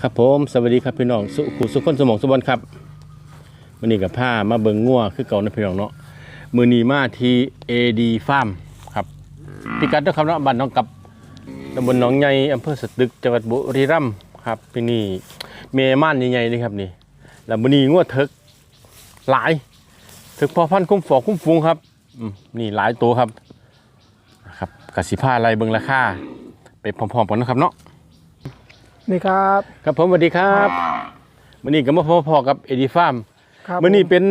ครับผมสวัสดีครับพี่น้องสุขุสุขคนสมองสุบนครับวันนี้กับผ้ามาเบิงงัวคือเก่านะพี่น้องเนาะมือนีมาที่ AD Farm ครับพิกัดด้วยครับเนาะบ้านน้องกับตำบลหนองใหญ่อำเภอสตึกจังหวัดบุรีรัมย์ครับที่นี่เมม่านใหญ่ๆเลยครับนี่แล้วมือนีงัวเถิกหลายถึกพอพันคุ้มฝอกคุ้มฟุงครับนี่หลายตัวครับครับกสิผ้าอะไรเบิงราคาไปพร้อมๆกันนะครับเนาะ นี่ครับครับผมสวัสดีครับวันนี้ก็มาพบพอกับเอดีฟาร์มครับวันนี้เป็น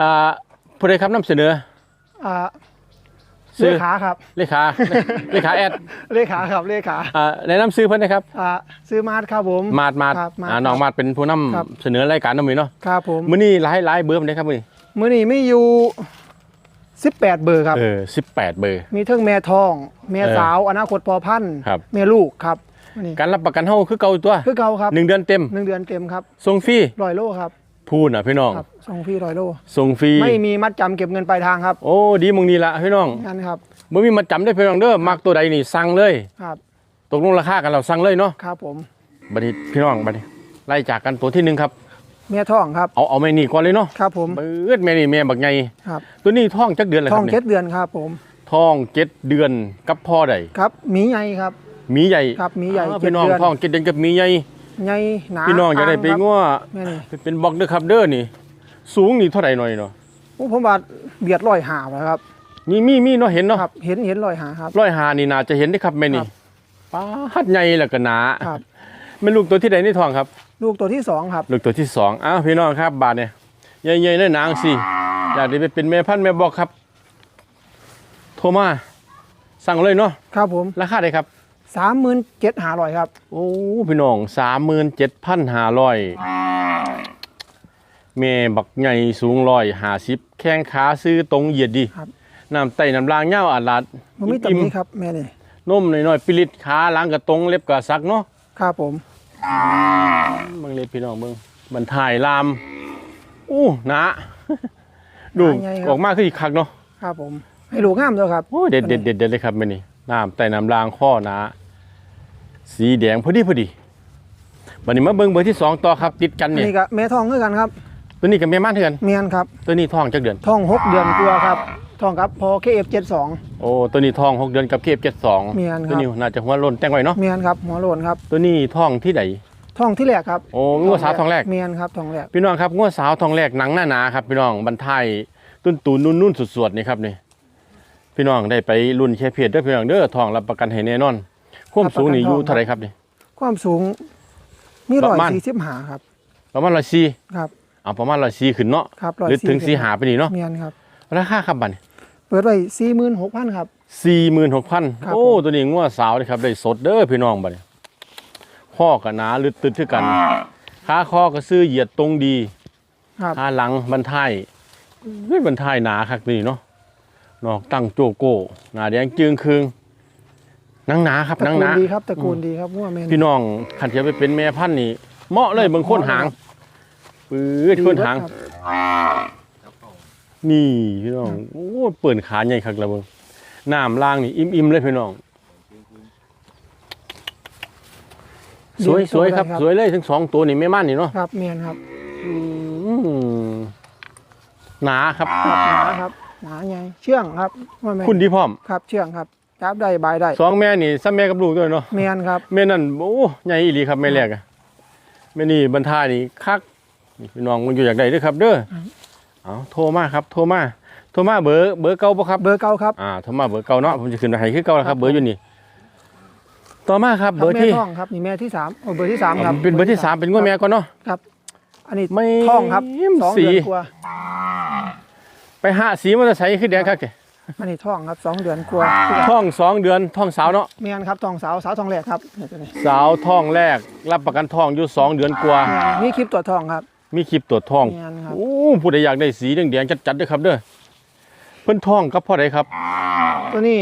อ่าผู้ใดครับนำเสนออ่าซื้เลอขาครับ เลขาเลขาแอดเลขาครับเลขาอ่าแนะนำซื้อเพิ่นนะครับอ่าซื้อมาดครับผมมาดมาดครับมาดอ่าน้องมาดเป็นผู้นำครับเสนอรายการนำมือเนาะครับผมมื้อนี้หลายหลายเบอร์มันได้ครับมื้อนี้มื้อนี้ไม่อยู่18เบอร์ครับเออ18เบอร์ มีเทิงแม่ทอง แม่เออสาว อนาคตพอพันธุ์ครับแม่ลูกครับมื้อ นี้การรับประกันเฮาคือเก่าตัวคือเก่าครับหนึ่งเดือนเต็มหนึ่งเดือนเต็มครับส่งฟรีร้อยโลครับพูดน่ะพี่น้องครับส่งฟรีร้อยโลส่งฟรีไม่มีมัดจำเก็บเงินปลายทางครับ โอ้ดีมึงนี่ละพี่น้องงั้นครับบ่มีมาจำได้พี่น้องเด้อมักตัวใดนี่สั่งเลยครับตกลงราคากันเราสั่งเลยเนาะครับผมบัดนี้พี่น้องบัดนี้ไล่จากกันตัวที่หนึ่งครับแม่ทองครับเอาเอาแม่นี่ก่อนเลยเนาะครับผมเบิดแม่นี่แม่บักไงครับตัวนี้ท้องจักเดือนเลยทคอรังบเจ็เนี่ยดเดือนครับผมท้องเจ็ดเดือนกับพ่อใดครับหมีใหญ่ครับห มีใหญ่ครับหมีใหญ่อ้าวเจ็ดพี่น้องเดือน ท้องเจ็ดเดือนกับหมีใหญ่ ใหญ่หนาพี่น้องอยากได้ไปครับง้อแม่นี่เป็นบล็อกเด้อครับเด้อนี่ สูงนี่เท่าไหร่หน่อยเนาะโอ้ผมว่าเบียดร้อยหาแล้วครับนี่มีมีเนาะเห็นเนาะครับ เห็นเห็นร้อยหาครับ ร้อยหานี่น่าจะเห็นได้ครับแม่นี่ครับ ป้าหัดใหญ่แล้วก็หนาครับ แม่ลูกตัวที่ใดนี่ท้องครับ ลูกตัวที่สองครับ ลูกตัวที่สองอ้าวพี่น้องครับบาทเนี่ยใหญ่ๆน้อยนางสิอยากได้ไปเป็นแม่พันธุ์แม่บอกครับ โทรมาสั่งเลยเนาะครับผม ราคาได้ครับ สามหมื่นเจ็ดหาร้อยครับ โอ้พี่น้องสามหมื่นเจ็ดพันห้าร้อยเมบักใหญ่สูงร้อยห้าสิบแข้งขาซื้อตรงเหยียดดีครับ น้ำไตน้ำลางเง่าอาลาดมันมีตำหนี้ครับแม่นี่นมหน่อยๆปิลิตขาหล้างกระตรงเล็บกระซักเนาะครับผมเบิ่งเล็บพี่น้องเบิ่งบรรทายลามอู้หนะดูหาใหญ่ครับออกมาคืออีกคักเนาะครับผม ให้ลูกงามด้วยครับโอ้เด็ดเด็ดเด็ดเด็ดเลยครับแม่นี่ น้ำไตน้ำลางข้อหนา สีแดงพอดีพอดีวันนี้มาเบิ่งเบอร์ที่สองต่อครับ ติดกันอันเนี่ยนี้ก็แม่ทองคือกันครับ ตัวนี้กับแม่ม่านเถือนเมียนครับ ตัวนี้ท้องจักเดือนทองหกเดือนกลัวาครับทองครับพอเคเอฟเจ็ดสองโอ้ตัวนี้ท้องหกเดือนกับเคฟเจ็ดสองเมียนครับตัวนี้น่าจะหัวโล้นแต่งไว้เนาะเมียนครับหัวโลนครับตัวนี้ท้องที่ไหน ทองที่แรกครับโอ้งัวสาวท้องแรก เมียนครับทองแรกพี่น้องครับงัวสาวท้องแรกหนังหน้าหนาครับพี่น้องบรรทายตุ้นตูนนุ่นนุ่นๆสวดๆนี่ครับนี่ พี่น้องได้ไปรุ่นแค่เพจด้วยพี่น้องเด้อท้องรับประกันให้แน่นอนความสูงนี่อยู่เท่าไหรครับนี่ความสูงมีปร้อระยมาณสี่สิบหาครับ ประมาณร้อยสี่ครับเอาประมาณร้อยสี่ขึ้นเนาะครับหรือถึงสี่หาไปนี่เนาะเมียนครับราคาครับบัตรเปิดไว้สี่หมื่นหกพันครับสี่หมื่นหกพันครับโอ้ผมตัวนี้งัวสาวเลยครับได้สดเด้อพี่น้องบัดนี้ข้อกับหนาลึดตึดที่กันขาคอก็ซื้อเหยียดตรงดีครับขาหลังบันทายเฮ้ยบันทายหนาคักนี่เนาะ นอกตั้งโจโก้หนาแดงจึงคืงหนังหนาครับตระหนังกูหลนาดีครับตระกูลดีครับงัวแม่นพี่น้องขันจะไปเป็นแม่พันธุ์นี่เหมาะเลยเบางคนหางปื้ดคนหางครับนี่พี่น้องโอ้เปิ่นขาใหญ่คักละเบิงน้ำล่างนี่อิ่มๆเลยพี่น้อง สวยสวยครับ สวยเลยทั้งสองตัวนี่ไม่มั่นนี่เนาะครับเมียนครับอืมหนาครับครับหนาครับ หนาใหญ่เชื่องครับว่าแม่นคุณดีพร้อมครับเชื่องครับจับได้บายได้สองแม่นี่ซ้ำแม่กับลูกด้วยเนาะเมียนครับ แม่นั่นโอ้ใหญ่อีหลีครับแม่แรกอะแม่นี่บรรทายนี่คักนี่พี่น้องมันอยู่อยากได้เด้วยครับ เด้อเอาโทรมาครับ โทรมาโทรมาเบอร์เบอร์เก่าปะครับเบอร์เก่าครับอ่าโทรมาเบอร์เก่าเนาะผมจะขึ้นไปให้คือเก่าแล้วคครัรับบเบอร์อยู่นี่ต่อมาครับครับเบอร์แม่ที่ท่องครับนี่แม่ที่สามเอาเบอร์ที่สามครับเป็นเบอร์ที่สามเป็นงวดแม่ก่อนเนาะครับ อันนี้ไม่ท่องครับสองสีเดือนกว่าไป หาสีมอเตอร์ไซค์คือแดงครับแกอันนี้ท่องครับสองเดือนกว่าท่องสองเดือนท่องสาวเนาะเมียนครับท่องสาวสาวท่องแรกครับเนี่ยตัวนี้สาวท่องแรกรับประกันท่องอยู่สองเดือนกว่าเมียนมีคลิปตัวจท่องครับ มีคลิปตรวจท่องเมียนครับโอ้ผู้ใดอยากได้สีแดงๆจัดๆเด้วยครับเด้อเพิ่นท่องกับพ่อใดครับ ตัวนี้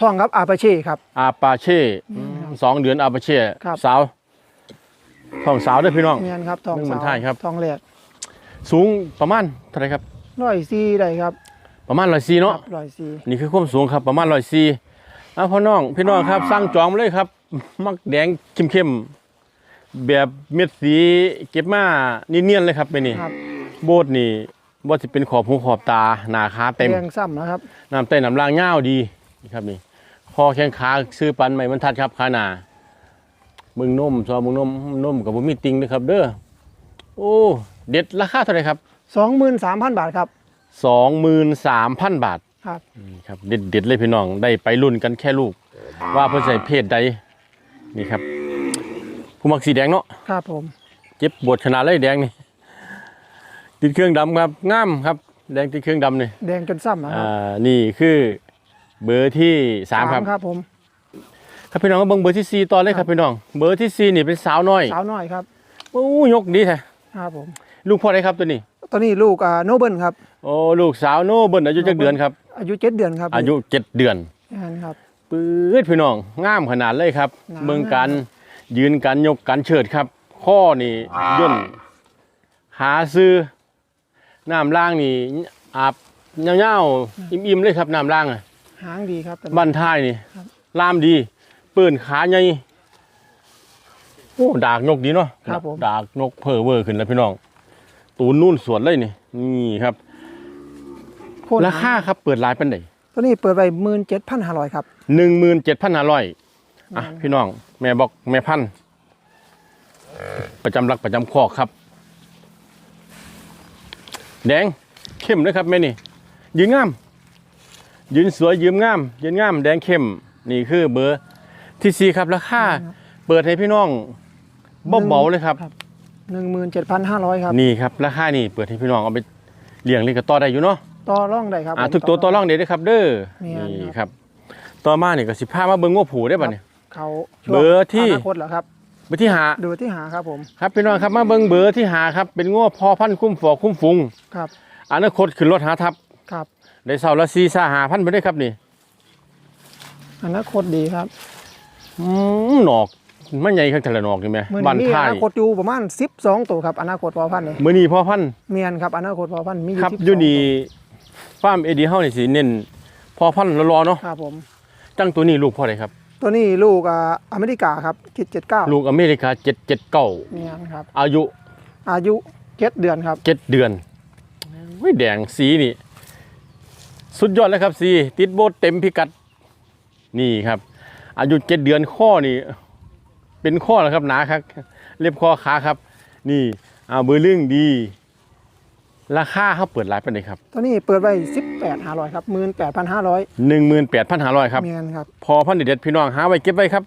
ท่องครับอาปาเช่ครับ อาปาเช่สองเดือนอาปาเช่ครับสาวท่องสาวเด้วยพี่น้องเมียนครับท่องนึ่งเหมืสาอนวไทยครับท่องแรกสูงประมาณเท่าไหรครับ ร้อยซีได้ครับประมาณร้อยสี่คเนาะรับร้อยซีนี่คือความสูงครับประมาณร้อยสี่อะพ่อน้องพี่น้องครับสร้างจองมาเลยครับ มักแดงเข้มแบบเม็ดสีเก็บมาเนียนๆเลยครับไปนี่ครับโบดนี่ว่าจะเป็นขอบหูขอบตาหนาขาเต็มแดงซ้ำนะครับน้ำเต้นน้ำล่างเง่าวดีนี่ครับนี่คอแข้งขาซื้อปันใหม่มันทัดครับขาหนามึงนมซอมึงนมนมกับบุมีติงเลยครับ เด้อโอ้เด็ดราคาเท่าไหร่ครับ 23,000 บาทครับสองหมื่นสามพันบาทครับนี่ครับเด็ดเด็ดๆเลยพี่น้องได้ไปรุ่นกันแค่ลูก ว่าเพื่อใส่เพศใดนี่ครับ ผู้มักสีแดงเนาะครับผม เจ็บปวดขนาดเลยแดงนี่ติดเครื่องดำครับงามครับ แดงติดเครื่องดำนี่แดงจนซ้ำนะคอ่รับานี่คือเบอร์ที่สามครับครับผมครับพี่น้องก็เบิ่งเบอร์ที่สี่ต่อเลยครับพี่น้อง เบอร์ที่สี่นี่เป็นสาวน้อย สาวน้อยครับโอ้ยกดีแท้ครับผม ลูกพ่อได้ครับตัวนี้ ตัวนี้ลูกอ่าโนเบิลครับโอ้ลูกสาวโนเบิลอายุจักเดือนครับ อายุเจ็ดเดือนครับอายุเจ็ดเดือนนั่นครับปื๊ดพี่น้องงามขนาดเลยครับงามเมืองการยืนการยกการเฉิดครับ ข้อนี่ย่นขาซื้อน้ำล่างนี่อาบเงาๆอิ่มๆเลยครับน้ำล่างอะหางดีครับตัวนี้บ้านท้ายนี่ครับลามดี ปืนขาใหญ่โอ้ดากนกดีเนาะครับผมดากนกเพอเวอร์ขึ้นแล้วพี่น้อง ตูนนู่นสวนเลยนี่นี่ครับโคตรราคาครับเปิดรายเป็นไหนตัวนี้เปิดไปหมื่นเจ็ดพันห้าร้อยครับหนึ่งหมื่นเจ็ดพันห้าร้อยอะอืมพี่น้อง แม่บอกแม่พันธุ์ประจำรักประจำคอกครับ แดงเข้มเลยครับแม่นี่ ยืนงาม ยืนสวยยืนงาม ยืนงาม แดงเข้มนี่คือเบอร์ที่สี่ครับราคาเปิดให้พี่น้องเบาๆเลยครับ หนึ่งหมื่นเจ็ดพันห้าร้อยครับนี่ครับราคานี่เปิดให้พี่น้องเอาไปเลี้ยงเลี้ยงกับต่อได้อยู่เนาะต่อร่องได้ครับอ่าผมทุกตัวต่อรองเด็ดครับ เด้อนี่นี่ครับครับต่อมานี่ก็สิพามาเบิ่งงัวผูได้ป่ะเนี่ยเขาช่วงเบอร์ที่อนาคตเหรอครับเบอร์ที่หาดูที่หาครับผมครับพี่น้องครับมาเบิ่งเบอร์ที่หาครับเป็นงัวพอพันธุ์คุ้มฝอกคุ้มฟุงครับอนาคตขึ้นรถหาทับครับได้เสาละซีซ่าหาพันไปได้ครับนี่อนาคตดีครับอืมหนอก มันใหญ่ข้างทะเลหนอกนี่ไหมมือบ้านนี้มีท้าอยนาคตอยู่ประมาณสิบสองตัวครับอนาคตพอพันธุ์เลยมื้อนี้พ่อพันธุ์เมียนครับอนาคตพอพันธุ์มีอยู่ครับ12อยู่นี่ฟาร์มเอดีเฮานี่สิเน้นพ่อพันธุ์รอๆเนาะครับผมจังตัวนี้ลูกพ่อใดครับ ตัวนี้ลูกอ่าอเมริกาครับคิดเจ็ดเก้าลูกอเมริกา779เมียนครับอายุ อายุเจ็ดเดือนครับ เจ็ดเดือนวิแดงสีนี่ สุดยอดเลยครับสีติดโบทเต็มพิกัด นี่ครับ อายุเจ็ดเดือนข้อนี่ เป็นข้อแล้วครับหนาครับเล็บข้อขาครับ นี่เอาเบอร์เรื่องดี ราคาเขาเปิดร้านเป็นไงครับตัวนี้เปิดไว้สิบแปดห้าร้อยครับหมื่นแปดพันห้าร้อยหนึ่งหมื่นแปดพันห้าร้อยครับเมียนครับพอพันเด็ดๆพี่น้องหาไว้เก็บไว้ครับ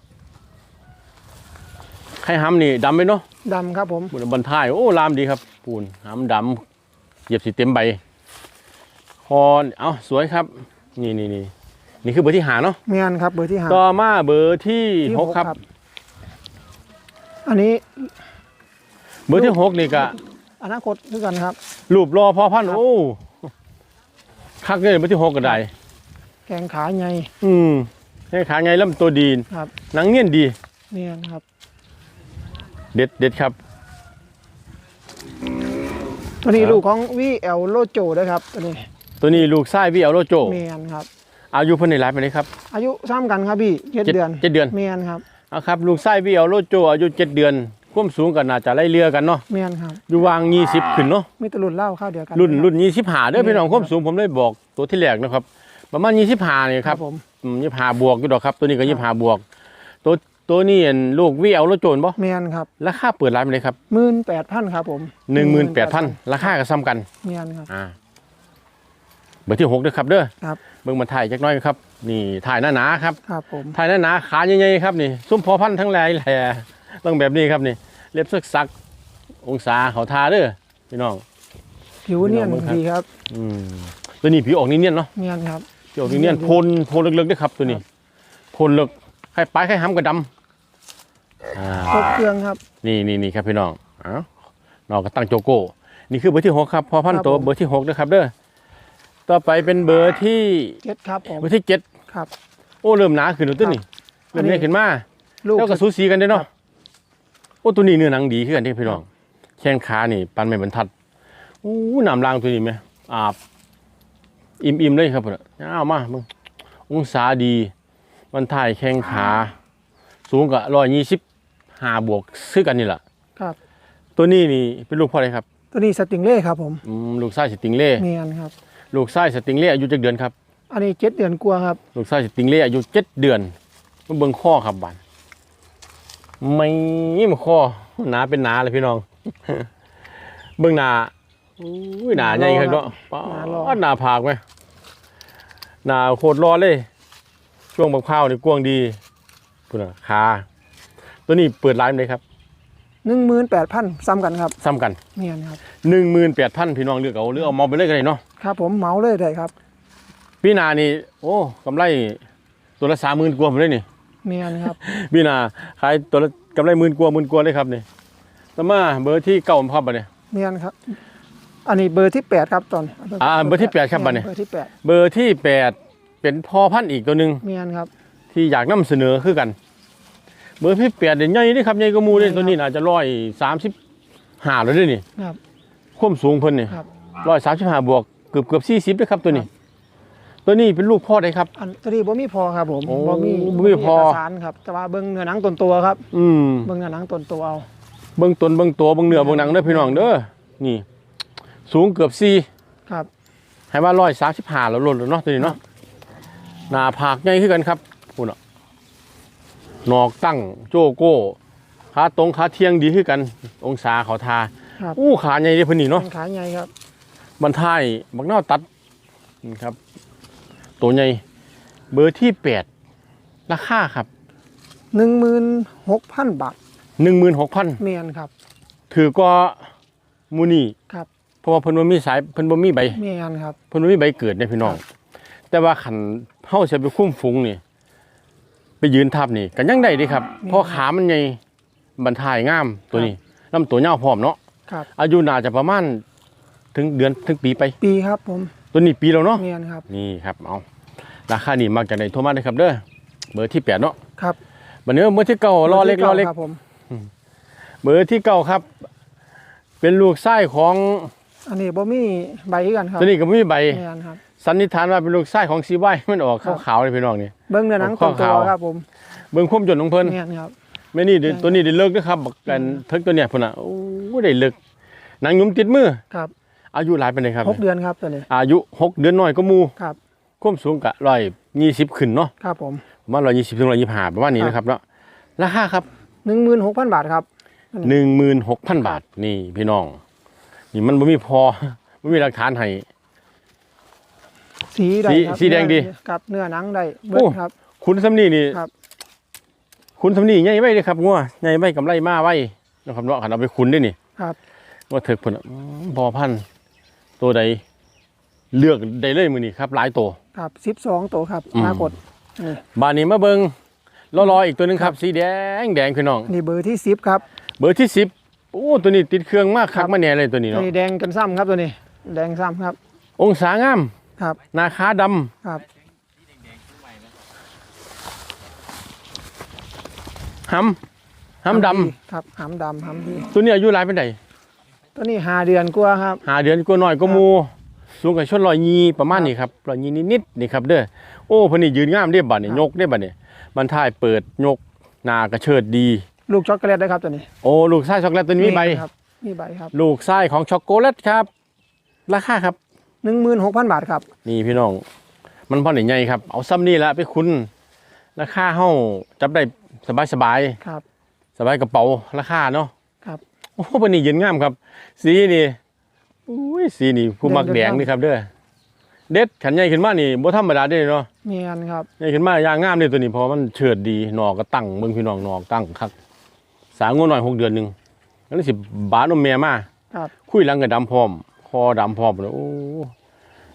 ไข่ห้ำนี่ดำไหมเนาะดำครับผมบนบนท้ายโอ้ลามดีครับปูนหามดำเหยียบสีเต็มใบคอนเอ้าสวยครับ นี่นี่นี่นี่คือเบอร์ที่หาเนาะเมียนครับเบอร์ที่หาต่อมาเบอร์ที่ที่หกครับ อันนี้เบอร์ที่หกนี่ก็อนาคตด้วยกันครับ รูปรอพอพันครับโอ้คักเลยเบอร์ที่หกก็ได้แกงขาใหญ่อืมให้ขาไงลำตัวดีครับหนังเนียนดีเมียนครับ เด็ดเด็ดครับตัวนี้ครับลูกของวีเอลโลโจด้วยครับตัวนี้ ตัวนี้ลูกไส้วิเอลโลโจเมียนครับ อายุเพิ่นในร้านไปเลยครับ อายุซ้ำกันครับพี่เจ็ดเดือนเจ็ดเดือนเมียนครับ เอาครับลูกไส้วิเอลโลโจอายุเจ็ดเดือนความสูงก็น่าจะไล่เรือกันเนาะเมียนครับอยู่วางยี่สิบขึ้นเนาะมีแตรุ่นเหล่าข้าวเดียวกันรุ่นรุ่นยี่สิบหาเด้อพี่น้องเนี่ยความสูงผมได้บอกตัวที่แรกนะครับ ประมาณยี่สิบหาเนี่ยครับผมยี่สิบหาบวกอยู่ดอกครับ ตัวนี้ก็ยี่สิบหาบวก ตัวตัวนี้อันลูกวิเอลโลโจนบ่เมียนครับราคาเปิดร้านไปเลยครับหมื่นแปดพันครับผมหนึ่งหมื่นแปดพันราคาก็ซ้ำกันเมียนครับอ่าเบอร์ที่หกเด้อครับเด้อครับเบิ่งมาถ่ายจักหน้อยครับ นี่ถ่ายหน้าหนาๆครับครับผมถ่ายหน้าหนาขาใหญ่ๆครับนี่ซุ้มพอพันธุ์ทั้งหลายแหล่ต้องแบบนี้ครับนี่เล็บซึกซักองศาเขาทาเด้อพี่น้องผิวเนียนพี่น้องเบิ่งครับดีครับ อืมตัวนี้ผิวออกนิ่นๆเนาะเมียนครับผิวออกนิ่นๆโพนโพนลึกๆด้วยครับ ตัวนี้โพนลึกไข่ปลายไข่ห้ำกระดำอ่าครบเครื่องครับ นี่นี่นี่ครับพี่น้องอ้าวน้องก็ตั้งโจโก้ นี่คือเบอร์ที่หกครับพอพันครับตัวผมเบอร์ที่หกนะครับเด้อ ต่อไปเป็นเบอร์ที่เจ็ดครับผมเบอร์ที่เจ็ดครับ โอ้เริ่มหนาขึ้นแล้วตัวนี้อัเริ่นมนี้ใหญ่ขึ้นมาลูกแล้วก็สูสีกันเด้อเนาะครับโอ้ตัวนี้เนื้อหนังดีขึ้นกันที่พี่น้องแข้งขานี่ ปันไม่บรรทัดโอ้น้ำลางตัวนี้ไหมอาบอิ่มๆเลยครับเพื่อนเอามามึงองศาดีมันถ่ายแข้งขา สูงกับร้อยยี่สิบหาบวกซื้อกันนี่แหละครับ ตัวนี้นี่เป็นลูกพ่ออะไรครับ ตัวนี้สติงเล่ครับผมอืมลูกไส้สติงเล่เมียนครับ ลูกไส้สติงเล่อายุจักเดือนครับอันนี้เจ็ดเดือนกลัวาครับ ลูกไส้สติงเล่อายุเจ็ดเดือนมาเบิ่งข้อครับบานไม่มาข้อหนาเป็นหนาเลยพี่น้อง เบิ่งหนาอุ้ยหนาใหญ่ครับเนาะป๊าดหนาผากไหมหนาโคตรร้อนเลย ช่วงบักพร้าวนี่กว้างดีพุ่นน่ะขาตัวนี้เปิดร้านเลยครับหนึ่งหมื่นแปดพันซ้ำกันครับซ้ำกันเมียนครับหนึ่งหมื่นแปดพันพี่น้องเลือกเอาเลือกเอามองไปเลยก็ได้เนาะ ครับผมเหมาเลยได้ครับพี่นานี่โอ้กำไรตัวละสามหมื่นกว่าผมเลยนี่เมียนครับ พี่นาขายตัวละกำไรหมื่นกว่าหมื่นกว่าเลยครับนี่ต่อมาเบอร์ที่เก้าผมพับไปเนี่ยเมียนครับ อันนี้เบอร์ที่แปดครับตอนอ่าเบอร์ที่แปดครับบัดนี้เบอร์ที่แปดเบอร์ที่แปดเป็นพอพันธุ์อีกตัวหนึ่งเมียนครับ ที่อยากนำเสนอคือกัน เบอร์ที่แปดเด่นใหญ่นี่ครับใหญ่กว่าหมูเลยใหญ่ครับตัวนี้น่าจะร้อยสามสิบห้าเลยเด้อนี่ครับ ความสูงเพิ่นนี่ครับร้อยสามสิบห้าบวก เกือบเกือบสี่สิบเลยครับตัวนี้ ตัวนี้เป็นลูกพ่อได้ครับ อันตัวนี้บ่มีพอครับผมโอ้บ่มีบ่มีพอเอกสารครับ แต่ว่าเบิ้งเนื้อหนังต้นตัวครับ อืมเบิ้งเนื้อหนังต้นตัวเอา เบิ่งตนเบิ่งตัวเบิ่งเนื้อเบิ่งหนังเด้อพี่น้องเด้อนี่ สูงเกือบสี่ครับ ให้ว่าร้อยสามสิบห้าแล้วลดแล้วเนาะตัวนี้เนาะหน้าผากใหญ่ขึ้นกันครับคุณอะหนอกตั้งโจโก้ขาตรงขาเทียงดีขึ้นกัน องศาเขาทาครับ อู้ขาใหญ่เด้อเพิ่นนี่เนาะเป็นขาใหญ่ครับ บรรทายบักเน่าตัดนี่ครับ ตัวใหญ่เบอร์ที่แปดราคาครับหนึ่งหมื่นหกพันบาทหนึ่งหมื่นหกพันเมียนครับ ถือก็มูนี่ครับเพราะว่าเพิ่นบ่มีสายเพิ่นบ่มีใบเมียนครับเพิ่นบ่มีใบเกิดเนี่ยพี่น้อง แต่ว่าขันเฮาจะไปคุ้มฝูงนี่ไปยืนทับนี่ก็ยังได้เดิครับเพราะขามันใหญ่บรรทายงามตัวนี้ลำตัวยาวพร้อมเนาะครับอายุน่าจะประมาณ ถึงเดือนถึงปีไป ปีครับผมตัวนี้ปีแล้วเนาะเมียนครับนี่ครับเอาราคานี่มักจากไหนโทรมาเลยครับเด้อเบอร์ที่แปดเนาะครับบัดนี้เบอร์ที่เก้ารอเล็กรอเล็กครับผมเบอร์ที่เก้าครับ เป็นลูกไส้ของ อันนี้บ่มีใบคือกันครับตัวนี้ก็ไม่มีใบเมียนครับสันนิษฐานว่าเป็นลูกไส้ของซีไว้มันออกครับขาวๆเลยพี่น้องนี่เบิ้งเนื้อหนังข้ต้อนตัขาววครับผมเบิ่งความจนของเพิ่นเมียนครับแม่นี่เดี๋ยวใช่ตัวนี้ได้เลิกนะครับบักกันเทิกตัวเนี้ยพุ่นน่ะโอ้ได้เลิกนางยุ้มติดมือครับ อายุหลายปานใดครับหกเดือนครับตัวนี้อายุหกเดือนน้อยก็หมู่ครับความสูงกะ120ขึ้นเนาะครับผมประมาณ120ถึง125ประมาณนี้นะครับเนาะราคาครับหนึ่งหมื่นหกพันบาทครับ16,000บาทนี่พี่น้อง นี่มันบ่มีพอบ่มีหลักฐานให้สีได้สีครับสีแดงดีครับเนื้อหนังได้เบิ้โอ้งครับ คุณสำนีนี่ครับคุณสำนีใหญ่ไว้เลยครับงัวใหญ่ไว้กำไรมาไว้นะครับเนาะคันเอาไปคุณได้นี่ครับว่าเถิกพุ่นน่ะอืมพอพันธุ์ ตัวใดเลือกได้เลยมื้อนี้ครับหลายตัว ครับสิบสองตัวครับอืม ปรากฏนี่บานนี้มาเบิงรอรออีกตัวหนึงครับ สีแดงแดงพี่น้อง นี่เบอร์ที่สิบครับเบอร์ที่สิบโอ้ตัวนี้ติดเครื่องมากคักครับมาแน่เลยตัวนี้ตัวเนาะนี้แดงกันซ้ำครับตัวนี้ แดงซ้ำครับองศางาม ครับหนาขาดำครับ หำหำดครับหำดำหำดีำตัวนี้อายุหลายเป็นได ตัวนี้ห้าเดือนกว่าครับ หาเดือนกว่าน้อยก็มูสูงกับชนลอยยีประมาณนี้ครับลอยยีนิดๆนี่ครับเด้อโอ้เพนนี่ยืนงามได้บัดนี่ครับยกได้บัดนี่มันท้ายเปิดยกหน้ากระเชิดดี ลูกช็อกโกแลตได้ครับตัวนี้ โอ้ลูกไส้ช็อกโกแลตตัวนี้มีใบครับมีใบครับ ลูกไส้ของช็อกโกแลตครับ ราคาครับหนึ่งหมื่นหกพันบาทครับ นี่พี่น้อง มันพอได้ใหญ่ครับ เอาซ้ำนี่ละไปคุณราคาเฮาจับได้สบายสบายครับ สบายกระเป๋าราคาเนาะครับโอ้ปนนี่เย็นงามครับ สีนี่อุ้ยสีนี่ผู้มักแดงนี่ครับเด้อเด็ดขันใหญ่ขึ้นมานี่บ่ธรรมดาเด้เนาะเมียนครับใหญ่ขึ้นมาอย่างงามเลยตัวนี้เพราะมันเฉิดดีหนอกก็ตั้งเบิ่งพี่น้องหนอกตั้งคักสางงูหน่อยหกเดือนหนึงแล้วสิบาทนมแม่มาครับ คุยหลังกับดำพร้อม คอดำพร้อมเลยโอ้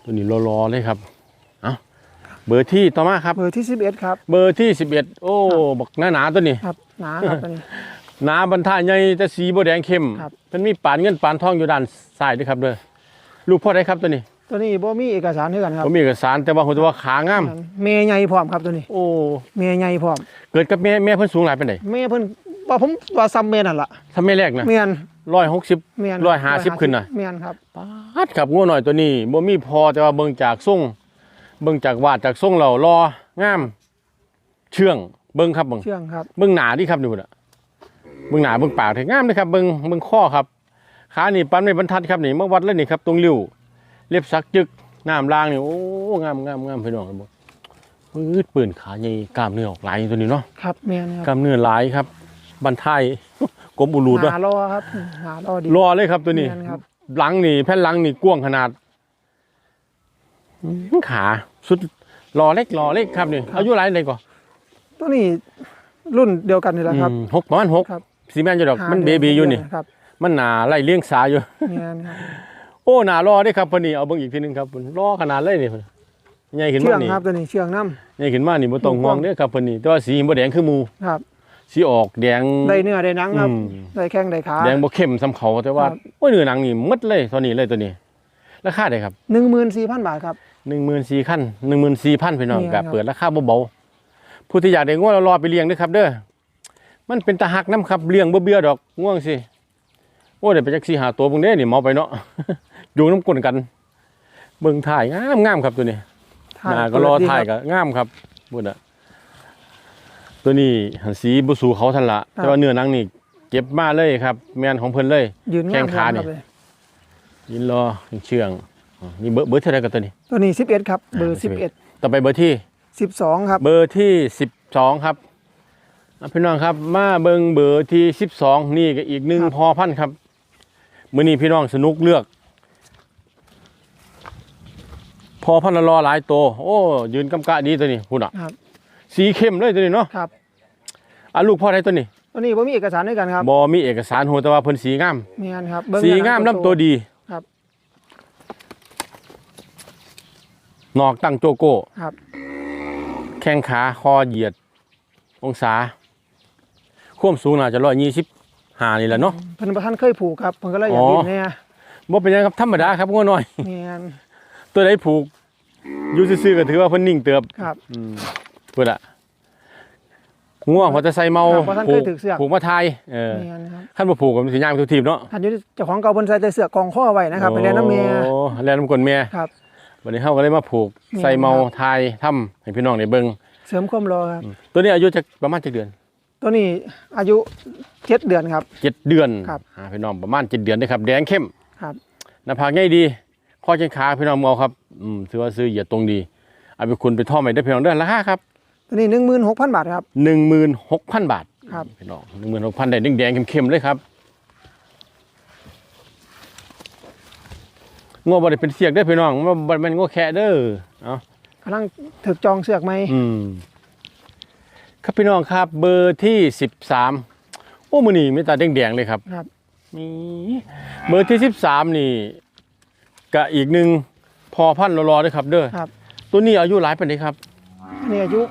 ตัวนี้รอๆเลยครับเอาเบอร์ที่ต่อมาครับ เบอร์ที่สิบเอ็ดครับ เบอร์ที่สิบเอ็ดโอ้บักหน้าหนาตัวนี้ครับหนาครับตัวนี้ห นาบรรทายใหญ่แต่สีบ่แดงเข้มครับ มันมีปานเงินปานทองอยู่ด้านซ้ายด้วยครับเด้อลูกพ่อได้ครับตัวนี้ตัวนี้บ่มีเอกสารเท่ากันครับผมมีเอกสารแต่ว่าผมจะว่าขางาม เมย์ใหญ่พร้อมครับตัวนี้ โอ้ เมย์ใหญ่พร้อมเกิดกับแม่แม่เพิ่นสูงหลายปานใดเมย์เพิ่นว่าผมว่าซ้ำเมย์นั่นล่ะถ้าแม่แรกนะเมียนร้อยหกสิบเมียนร้อยห้าสิบขึ้นน่ะเมียนครับปาดครับงัวหน่อยตัวนี้บ่มีพอแต่ว่าเบิ่งจากทรงเบิ่งจากวาดจากทรงเรารองาม เชื่อง เบิ่งครับเบิ่งเชื่องครับเบิ่งหนาดิครับนี่พุ่นอะ เบิ่งหน้าเบิ่งปากถึงงามเลยครับเบิ่งเบิ่งข้อครับขานี่ปันไม่บรรทัดครับนี่มาวัดเลยนี่ครับตรงริ้วเล็บสักจึกน้ำลางนี่โอ้งามงามงามพี่น้องครับมืดปืนขาใหญ่กล้ามเนื้อออกหลายตัวนี้เนาะครับแม่นคกรับล้ามเนื้อหลายครับบันทายกลมอุลูดหเนาะนารอครับหนารอดีรอเลยครับตัวนี้แม่นครับหลังนี่แผ่นหลังนี่กว้างขนาดอื้อขาสุดรอเล็กรอเล็กครับนี่อายุหลายเลยก่อนตัวนี้รุ่นเดียวกันนี่แหละครับอืมหกประมาณหกครับ ซีแมนอยู่ดอกห้ามันเบดืบีอยู่นี่ ครับ มันหนาไล่เลี้ยงสาอยู่ แม่นครับโอ้หนารอได้ครับพอนี่เอาเบิ่งอีกทีหนึงครับรอขนาดเลยนี่ใหญ่ขึ้นเชื่มาองนี่ครับตัวนี้เชื่องน้ ใหญ่ขึ้นมานี่บ่ต้องห่วงเด้อครับพอนี่แต่ว่าสีบ่แดงคือหมูำครับ สีออกแดงได้เนื้อได้หนังครับ อืม ได้แข้งได้ขา แดงบ่เข้มซ้ำเขาแต่ว่าครับ โอ้ยเนื้อหนังนี่หมดเลยตัวนี้เลยตัวนี้ราคาได้ครับ หนึ่งหมื่นสี่พันบาทครับ 14,000คัน14,000พี่น้องเนี่ยครัก็บเปิดราคาเบาๆผู้ที่อยากได้งัวเรารอไปเลี้ยงเด้อครับเด้อ มันเป็นตาหักน้ำครับเลี้ยงบ่เบื่อดอกง่วงสิโอ้ได้ไปจัก4 5ตัวเบิ่งเด้นี่เมาไปเนาะอยู่น้ำกลนกัน เบิ่งถ่ายงามๆครับตัวนี้หน้าก็รอถ่ายก็งามครับบุญอะตัวนี้หันสีบุสูเขาทันละแต่ว่าเนื้อหนังนี่เก็บมาเลยครับ แมนของเพิ่นเลยยืนแข้งามงขานี่ครับเลยยินรอเชื่องอ๋อนี่เบอร์เบอร์เท่าไหรกันตัวนี้ ตัวนี้สิบเอ็ดครับเบอร์อ่าสิบเอ็ดต่อไปเบอร์ที่สิบสองครับ เบอร์ที่สิบสองครับอะ พี่น้องครับมาเบิงเบอร์ที่สิบสองนี่ก็อีกหนึ่งครับพอพันครับมื้อนี้พี่น้องสนุกเลือก พอพันละรอหลายตัวโอ้ยืนกำกะดีตัวนี้คุณอะครับ สีเข้มเลยตัวนี้เนาะครับอะลูกพ่อไทยตัวนี้ตัวนี้ผมมีเอกสารด้วยกันครับบอมีเอกสารโหแต่ว่าเพิ่นสีงามแม่นครับเบิ่สีงามเนื้อหนัลำตัวดีครับนอกตั้งโจโก้ครับ แข้งขาคอเหยียด องศา ความสูงน่าจะร้อยยี่สิบห้านี่แหละเนาะ เพิ่นบ่ทันเคยผูกครับเพิ่นก็เลยอยากอ๋อดินเนี่ยบ่เป็นหยังครับธรรมดาครับงัวน้อย แม่นตัวใดผูกอยู่ซื่อๆก็ถือว่าเพิ่นนิ่งเติบครับอืมเพิ่นอะง่วงพอจะใส่เมาครับเพราะท่านเคยถือเสือก ผูกมาทายเออแม่นครับขั้นบ่ผูกก็มันสิยากไปทุกทีมเนาะท่านอยู่เจ้าของเก่าเพิ่นใส่แต่เสื้อกองข้อไว้นะครับไปเรียนน้ำเมียโอ้แล่นน้ำกลนเมียครับ วันนี้เฮาก็เลยมาผูกแม่นใส่เมาครับทายถ้ำให้พี่น้องได้เบิ่งเสริมความรอครับตัวนี้อายุจะประมาณ7เดือน ตัวนี้อายุเจ็ดเดือนครับ เจ็ดเดือนครับอ่าพี่น้องประมาณเจ็ดเดือนนะครับ แดงเข้มครับ หน้าผากง่ายดี ข้อเชิงขาพี่น้องมองครับอืมถือว่าซื้อเหยียดตรงดีเอาไปคุณไปท่อใหม่ได้พี่น้องเดือนละห้าครับตัวนี้หนึ่งหมื่นหกพันบาทครับ หนึ่งหมื่นหกพันบาทครับ พี่น้องหนึ่งหมื่นหกพันได้แดงๆเข้มๆเลยครับงอบได้เป็นเสียกได้อพี่น้องมันบ่แมันงอแค่เด้อเอากำลังถึกจองเสือกไหม อืม ครับพี่น้องครับเบอร์ที่สิบสามโอ้มือนี่มีตาแดงๆเลยครับครับนี่เบอร์ที่สิบสามนี่กะอีกหนึ่งพอพันรอๆด้วยครับเด้อครับ ตัวนี้อายุหลายปันนี้ครับอันนี้อายุ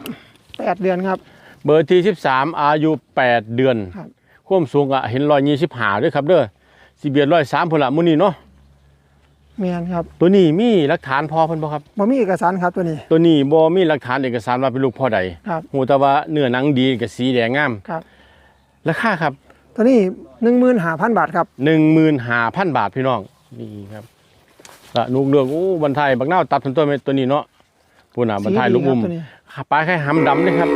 แปดเดือนครับ เบอร์ที่สิบสามอายุแปดเดือนครับความสูงอะเห็นรอยยี่สิบหาด้วยครับเด้อสิเบียดร้อยสามพนละมือนี้เนาะ แม่นครับตัวนี้มีหลักฐานพอเพันบ่ครับบ่มีเอกสารครับตัวนี้ ตัวนี้บ่มีหลักฐานเอกสารว่าเป็นลูกพ่อใดครับหูแต่ว่าเนื้อหนังดีกับสีแดงงามครับราคาครับ ตัวนี้หนึ่งหมื่นห้าพันบาทครับหนึ่งหมื่นห้าพันบาทพี่น้องนี่ครับละนุกเลือกโอ้บันไทยบักนาวตัดทันตัวตัวนี้เนาะพูน่ะบันไทยสีดีลูกมุมครับตัวนี้ขาปลายแค่หำดำเลยครับ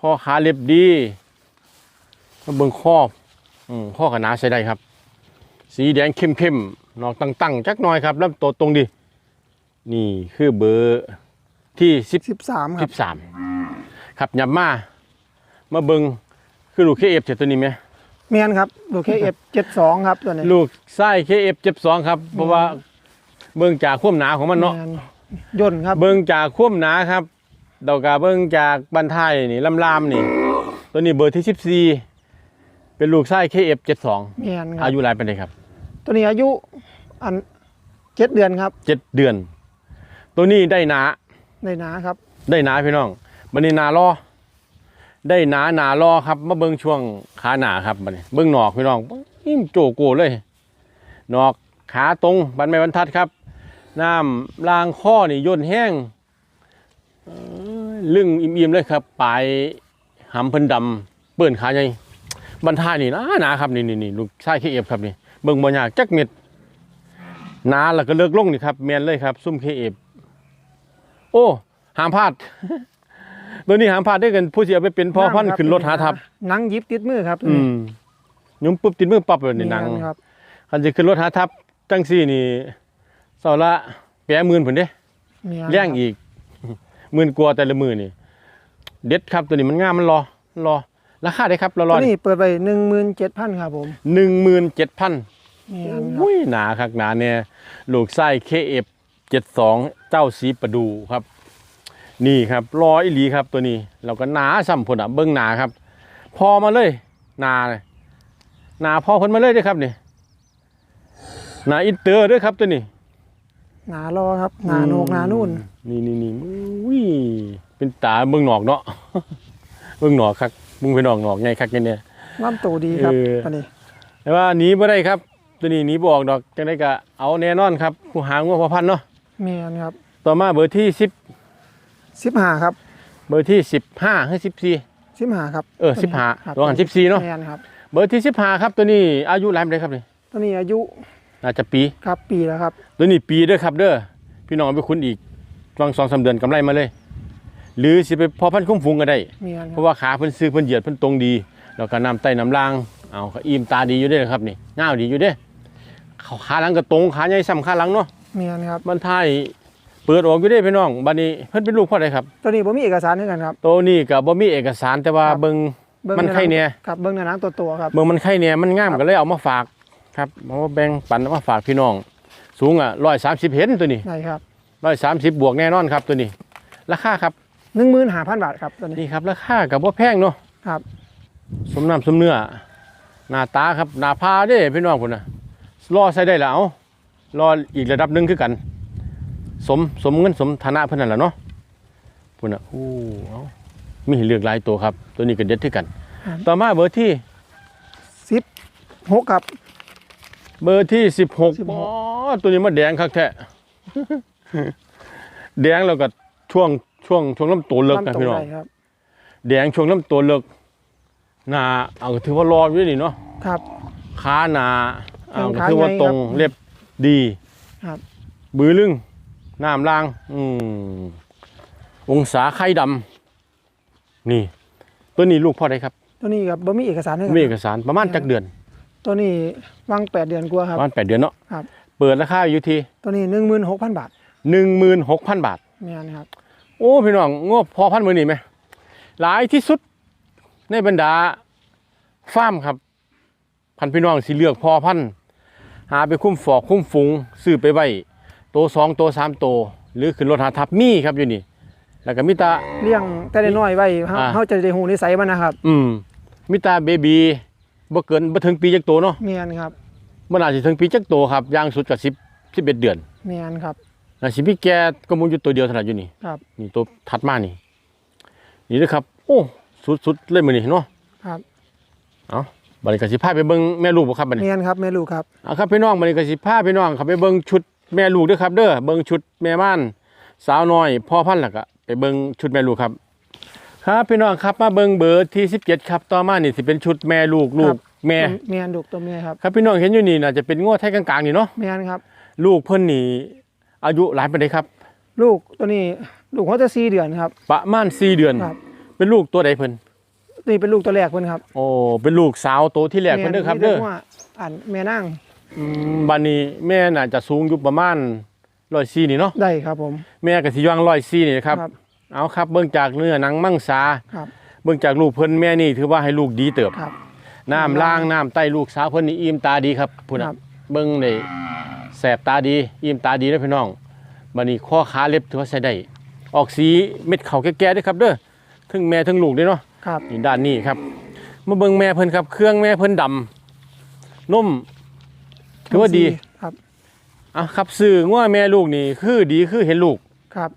ข้อขาเล็บดีมาเบิ่งข้ออืมข้อขนาใช้ได้ครับ สีแดงเข้มเข้มๆ นอกตั้งๆจักหน่อยครับแล้วตัวตรงดี นี่คือเบอร์ที่สิบสิบสามคสิรับบสามครับยับมา มาเบิงคือลูกเคเอฟเจ็ดตัวนี้ไหมแม่นครับดูเคเอฟเจ็ดสองครับตัวนี้ลูกไส้เคเอฟเจ็ดสองครับ เพราะว่าเบิงจากความหนาของมันเนาะ แม่ย่นครับ เบิงจากความหนาครับเดากาเบิงจากบันทายนี่ลำลามๆนี่ ตัวนี้เบอร์ที่สิบสี่เป็นลูกไส้เคเอฟเจ็ดสองแม่นครัอาบยุหลายเป็นไงครับ ตัวนี้อายุ อันเจ็ดเดือนครับเจ็ดเดือน ตัวนี้ได้หนาในหนาครับ ได้หนาพี่น้องบันนี้หนารอได้หนาหนารอครับ มาเบิ้งช่วงขาหนาครับบันนี้เบิ้งหนอกพี่น้องอิ่มโจโกเลยหนอกขาตรงบันไม้บรรทัดครับน้ำลางข้อนี่ย่นแห้งเอ้ยลึงอิ่มๆเลยครับปลายหำเพิ่นดำเปื้อนขาใหญ่บรรทายนี่นะหนาครับนี่นี่นี่ลูกชายเคเอฟครับนี่เบิ้งบ่ยากจักเม็ด หนาแล้วก็เลิกลงนี่ครับแมนเลยครับ ซุ่มเคเอฟโอ้ห้ามพลาดตัวนี้หามพลาดได้กันผู้เสียไปเป็นพ่อพันธุ์งามขึ้นรถหาทับหนังยิบติดมือครับตัวอืนี้มยุ้มปุ๊บติดมือปั๊บเลยในหนังแม่ครับคันจะขึ้นรถหาทับจังซี่นี่เสาละแปะหมื่นผุนเด้แม่นแย่งอีกหมื่นกว่าแต่ละมือนี่เด็ดครับตัวนี้มันงามมันรอมันรอราคาได้ครับรอรตัอวนี้เปิดไปหนึ่งหมื่นเจ็ดพันครับผมหนึ่งหมื่นเจ็ดพันแม่นครับ อุ้ยหนาคักหนาเนี่ยลูกไส้เคเอฟเจ็ดสองเจ้าสีประดูครับ นี่ครับรออีหลีครับตัวนี้ เราก็หนาซ้ำผลอะเบิ้งหนาครับ พอมาเลยหนาเลยหนาพอคนมาเลยเด้วยครับนี่หนาอินเตอร์ด้วยครับตัวนี้หนารอครับหนาโหนกหนานุ่นนี่นี่นี่อุ้ยเป็นตาเบิ้งหนอกเนาะเบิ้งหนอกครับมึงไปหนอกหนอกไงคักเนี่ยน้ำโตดีครับเออตัวนี้แต่ว่าหนีบ่ได้ครับ ตัวนี้หนีบออกดอกจังได้ก็เอาแน่นอนครับผู้หางว่าพอพันเนาะแม่นครับต่อมาเบอร์ที่สิบสิบห้าครับเบอร์ที่สิบห้าให้สิบสี่สิบห้าครับเออตัวสิบนี้ห้าครับระหว่างสิบสี่เนาะแม่นครับเบอร์ที่สิบห้าครับตัวนี้อายุหลายปานใดครับนี่ตัวนี้อายุน่าจะปีครับปีแล้วครับ ตัวนี้ปีเด้อครับเด้อพี่น้องเอาไปคุ้นอีกฟังสองสามเดือนกำไรมาเลย หรือสิไปพอพันคุ้มฟุงก็ได้แม่นคเพรับราะว่าขาเพิ่นซื้อเพิ่นเหยียดเพิ่นตรงดี แล้วก็น้ำไต้น้ำล่างเอาก็อิ่มตาดีอยู่เด้อครับนี่ง่าวดีอยู่เด้อ เขาขาหลังก็ตรงขาใหญ่ซ้ำขาหลังเนาะแม่นครับ มันท้ายเปิดออกอยู่เด้อพี่น้องบัดนี้เพิ่นเป็นลูกพ่อใดครับ ตัวนี้ผมมีเอกสารด้วยกันครับ ตัวนี้ก็บ่มีเอกสารแต่ว่าครับ เบิ่งบิ่งมันไข่เนี่ย ครับเบิ้งในหนังตัวตัวครับ เบิ่งมันไข่เนี่ยมันงามครับก็เลยเอามาฝากครับเอามาแบ่งปันเอามาฝากพี่น้อง สูงอะ130เห็นตัวนี้ใช่ครับ130 บวกแน่นอนครับตัวนี้ ราคาครับหนึ่งหมื่นห้าพันบาทครับตัวนี้ นี่ครับราคาก็บ่แพงเนาะครับ สมน้ำสมเนื้อหน้าตาครับหน้าพาเด้พี่น้องพุ่นน่ะ รอใส่ได้แล้วรออีกระดับหนึงคือกัน สมสมเงินสมฐานะเพิ่นนั่นแหละเนาะพุ่นน่ะอู้เอามีให้เลือกหลายตัวครับ ตัวนี้ก็เด็ดคือกัน ต่อมาเบอร์ที่สิบหกครับ เบอร์ที่สิบหก16อ๋อตัวนี้มันแดงคักแท้แดงแล้วก็ช่วงช่วงช่วงลำตัวเลิกนะลำตัวพี่น้องได้ครับแดงช่วงลำตัวเลิกหนาเอาก็ถือว่ารออยู่นี่เนาะครับขาหนาเอาก็ขาถือว่าใหญ่ตรงครับเรียบดีครับบือลึงน้ำล่าง อืมองศาไข่ดำนี่ ตัวนี้ลูกพ่อใดครับ ตัวนี้ครับบ่มีเอกสารด้วยกันมีเอกสารประมาณจักเดือน ตัวนี้วางแปดเดือนกว่าคปรับระมาณแปดเดือนเนาะครับเปิดราคาอยู่ที่ตัวนี้หนึ่งหมื่นหกพันบาทหนึ่งหมื่นหกพันบาทแม่นครับโอ้พี่น้องงบพอพันมือนี่ไหมหลายที่สุดในบรรดาฟาร์มครับ พันพี่น้องสิเลือกพอพันธุ์หาไปคุ้มฟอกคุ้มฝูงซื้อไปไว้โตวสองโตวสามโตวหรือขึ้นรถหาทับมีครับอยู่นี่ แล้วก็มิตา เลี้ยงแต่ได้น้อยไว้เฮาอ่า เฮาจะได้หูนิสัยมันนะครับอืมมิตาเบบีบ่เกินบ่ถึงปีจักโตวเนาะแม่นครับมันอาจสิถึงปีจักโตวครับย่างสุดกับสิบสิบเอ็ดเดือนแม่นครับแล้วสิพี่แกก็มูอยู่ตัวเดียวเท่านั้นอยู่นี่ ครับ นี่ตัวถัดมานี่ นี่นะครับ โอ้ สุดๆเลยมื้อนี้เนาะครับ บัดนี้ก็สิพาไปเบิ่งแม่ลูกบ่ครับบัดนี้แม่นครับแม่ลูกครับเอาครับพี่น้องบัดนี้ก็สิพาพี่น้องครับไปเบิ่งชุดแม่ลูกเด้อครับ เด้อเบิ่งชุดแม่ม่านสาวน้อยพ่อพันธุ์แล้วก็ไปเบิ่งชุดแม่ลูกครับ ครับพี่น้องครับมาเบิ่งเบอร์ที่ 17 ครับต่อมานี่สิเป็นชุดแม่ลูกลูกแม่แม่นลูกตัวแม่ครับครับพี่น้องเห็นอยู่นี่น่าจะเป็นงวดไทยกลางๆนี่เนาะแม่นครับ ลูกเพิ่นนี่อายุหลายปานใดครับ ลูกตัวนี้ลูกเขาจะสี่เดือนครับประมาณ4เดือน ครับ เป็นลูกตัวใดเพิ่น นี่เป็นลูกตัวแรกเพิ่นครับโอ้เป็นลูกสาวโตวที่แรกเพิ่นเด้อครับแม่เด้อนี่รียกว่าอ่านแม่นั่งอืมบันนี้แม่น่าจะสูงอยู่ประมาณร้อยสี่นี่เนาะได้ครับผม แม่ก็สิย่างร้อยสี่นี่นะครับ เอาครับเบิ่งจากเนื้อหนังมังสาครับเบิ่งจากลูกเพิ่นแม่นี่ถือว่าให้ลูกดีเติบครับน้ำล่างน้ำใต้ลูกสาวเพิ่นนี่อิ่มตาดีครับพุ่นคน่ะรับเบิ่งได้แสบตาดี อิ่มตาดีเด้อพี่น้องบัดนี้ข้อขาเล็บถือว่าใช้ได้ออกสีเม็ดเข่าแก่ๆเด้อครับเด้อทั้งแม่ทั้งลูกเด้อเนาะ ครับนี่ด้านนี้ครับ มาเบิ่งแม่เพิ่นครับ เครื่องแม่เพิ่นดำนุ่มถือว่าดีครับอะครับสื่อว่าแม่ลูกนี่คือดีคือเห็นลูกครับ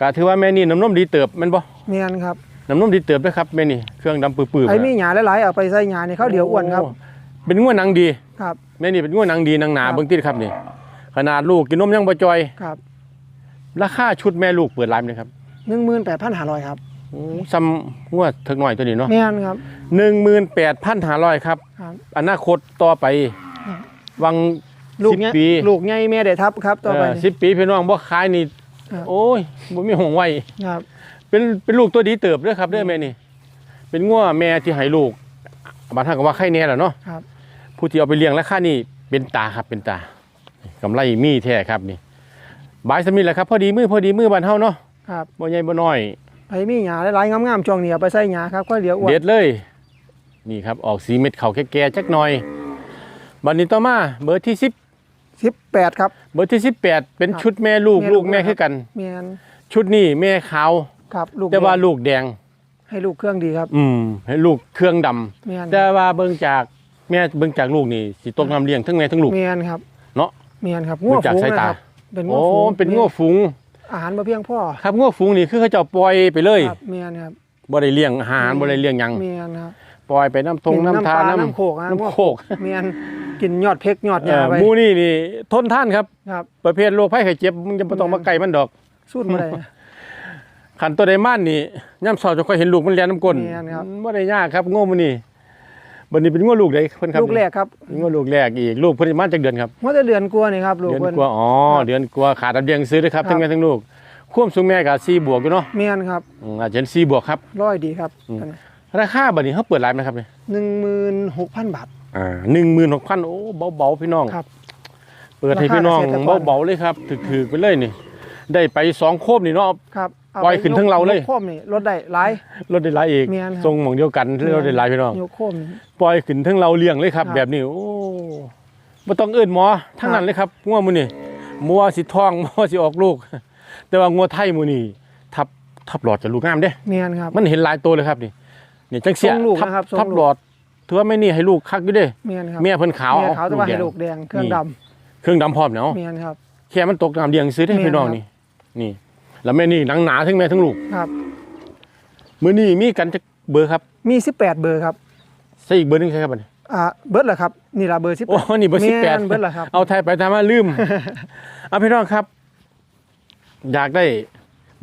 ก็ถือว่าแม่นี่น้ำนมดีเติบแม่นบ่แม่นครับน้ำนมดีเติบเด้อครับแม่นี่เครื่องดำปื้อๆไอ้นะมีหยาหลายๆเอาไปใส่หยานี่เขาเดี๋ยวอ้วนครับโเป็นงัวหนังดีครับแม่นี่เป็นงัวหนังดีหนังหนาครับเบิ่งติดครับนี่ ขนาดลูกกินนมยังบ่จอยครับ ราคาชุดแม่ลูกเปิดร้านเลยครับหนึ่งหมื่นแปดพันห้าร้อยครับโอ้ ซ้ำงัวเถิกหน่อยตัวนี้เนาะแม่นครับ18,500ครับ ครับ อนาคตต่อไปอืมวัง ลูก10เนี้ยปี ลูกใหญ่แม่ได้ทับครับต่อไปเออ10ปีพี่น้องบ่ขายนี่ครับโอ้ยบ่มีหงไว้ครับ เป็นเป็นลูกตัวดีเติบเด้อครับเด้อแม่นี่ เป็นงัวแม่ที่ให้ลูกบางท่านก็ว่าไข่แน่แหละเนาะครับ ผู้ที่เอาไปเลี้ยงราคานี่เป็นตาครับเป็นตากำไรมีแท้ครับนี่บายสมิธแหละครับ พอดีมือพอดีมือบ้านเฮาเนาะครับบ่ใหญ่บ่น้อย ไผมีหญ้าหลายๆงามๆช่วงนี้เอาไปใส่หญ้าครับก็เดี๋ยวอ้วนเด็ดเลย นี่ครับออกสีเม็ดเขาแก่ๆจักหน่อยบัดนี้ต่อมาเบอร์ที่10 18ครับ เบอร์ที่18เป็นครับชุดแม่ลูกแม่ลูลูกกแม่นะครับคือกันแม่นชุดนี้แม่ขาวครับลูกแต่ว่าแดงลูกแดง ให้ลูกเครื่องดีครับอืมให้ลูกเครื่องดำแม่นแต่ว่าเบิ่งจากแม่เบิ่งจากลูกนี่สิตกน้ำเลี้ยงทั้งแม่ทั้งลูกแม่นครับเนาะแม่นครับเบิ่งัวงจากฝูงสายนะตา ครับเป็นงัโอ้วฝูงเป็นงัวฝูง อาหารบ่เพียงพอครับงัวฝูงนี่คือเขาเจะปล่อยไปเลยครับแม่นครับบ่ได้เลี้ยงอาหารบ่ได้เลี้ยงหยังแม่นครับปล่อยไปน้ำทงกินน้ำทาปลน้ำน้ำโขกนะน้ำโคกแม่นกินยอดเพกยอดหเอญ้าอไปหมูนี่นี่ทนท่านครับครับ ประเภทโรคภัยไข้เจ็บมึงจะบ่ต้องมาไกลมันดอกสู้บ่ได้ขันตัวใดม่านนี่ย่ำเช้าจะค่อยเห็นลูกมันเลียนน้ำก้นแม่นครับบ่ได้ยากครับโง่มันนี่ บัดนี้เป็นงัวลูกใดเพิ่นครับลูกแรกครับเป็นงัวลูกแรกอีกลูกเพิ่นมาจากเดือนครับหัวแต่เดือนกลัวานี่ครับลูกเดือนเพิ่นกว่าอ๋อครับเดือนกว่าขาดน้ำเลี้ยงซื้อด้วยครับครับทั้งแม่ทั้งลูกความสูงแม่ก็4บวกอยู่เนาะแม่นครับอืมอาจจะ4บวกครับร้อยดีครับอืมราคาบัดนี้เขาเปิดร้านไหมครับเนี่ยหนึ่งหมื่นหกพันบาทอ่า16,000โอ้เบาๆพี่น้องครับเปิดให้พี่น้องราคาเกษตรกรเบาๆเลยครับถือๆไปเลยนี่ได้ไปสองโคบนี่เนาะครับเา ปล่อยขึ้นไปทั้งเราเลย กโคมนี่ลดได้หลาย รถได้หลายอีกแม่นครับ ทรงหมองเดียวกันที่รถได้หลายพี่น้อง ยกโคมนี่ ปล่อยขึ้นทั้งเราเลี้ยงเลยครับ ครับ แบบนี้โอ้บ่ต้องเอิ้นหมอทั้งนั้นเลยครับงัวมื้อนี่มัวสิท้องมัวสิออกลูก แต่ว่างัวไทยมื้อนี่ทับทับหลอดจะลูกงามเด้ แม่นครับ มันเห็นหลายตัวเลยครับนี่นี่จังเสียทรงลูกทับนะครับทรงลูก ทับหลอดถือว่าไม่นี่ให้ลูกคักอยู่เด้ แม่นครับเมียเพิ่นขาวแม่ขาวแต่ว่าแดให้งลูกแดงเครื่องนี่ดเครื่องดำพร้อมเนาะำแม่นครับ แค่มันตกน้ำเลี้ยงซื้อได้แม่นพี่น้องครับ นี่นี่ แล้วแม่นี่หนังหนาทั้งแม่ทั้งลูกครับ มื้อนี้มีกันจักเบอร์ครับมี 18 เบอร์ครับใส่อีกเบอร์หนึงใช่ครับบัดนี้อ่าเบิร์ดเหรอครับนี่ละเบอร์18โอ้นี่เบอร์แม่สิบแปดนเบิดเหรอครับเอาไทยไปทำมาลืม เอาพี่น้องครับ อยากได้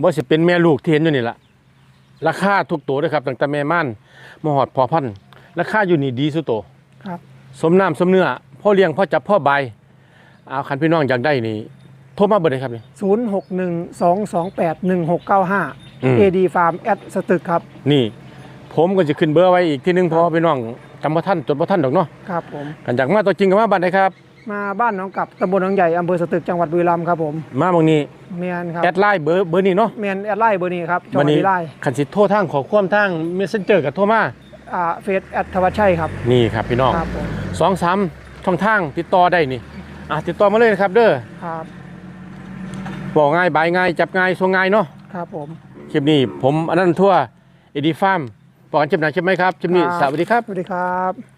บ่สิเป็นแม่ลูกที่เห็นอยู่นี่ล่ะราคาทุกตัวเด้อครับตั้งแต่แม่ม่านมาหอดพอพันธุ์ราคาอยู่นี่ดีสุดโตว ครับ สมน้ำสมเนื้อพ่อเลี้ยงพ่อจับพ่อใบายเอาคันพี่น้องอยากได้นี่ โทรมาเบอร์ใดครับนี่0 6 1 2 2 8 1 6 9อืม5 AD Farm แอดสตึกครับ นี่ ผมก็จะขึ้นเบอร์ไว้อีกที่นึงเพราะว่าพี่น้องจำพ่ท่านจดพ่ท่านดอกเนาะครับผมกันจากมาตัวจริงกับมาบ้านใดครับ มาบ้านหน้องกับตำบลหนองใหญ่อำเภอสตึกจังหวัดบุรีรัมย์ครับผมมาบางนี้แมนครับแอดไลน์เบอร์เบอร์นี้เนาะแมนแอดไลน์เบอร์นี้ครับจังหวัวัดนี้บุรีรัมย์ขันสิโทรทางขอความทางเมสเซนเจอร์กับโทรมาอ่าเฟซแอดทวัชชัยครับนี่ครับพี่น้องครับผมสองสามช่องทางติดต่อได้นี่อะติดต่อมาเลยนะครับเด้อครับ บอกง่ายบายง่าย จับง่ายส่งง่ายเนาะครับผม คลิปนี้ผมอนันต์ทั่วเอดีฟาร์มบอกกันคลิปไหนคลิปไหมครับคลิปนี้ครับ สวัสดีครับ สวัสดีครับ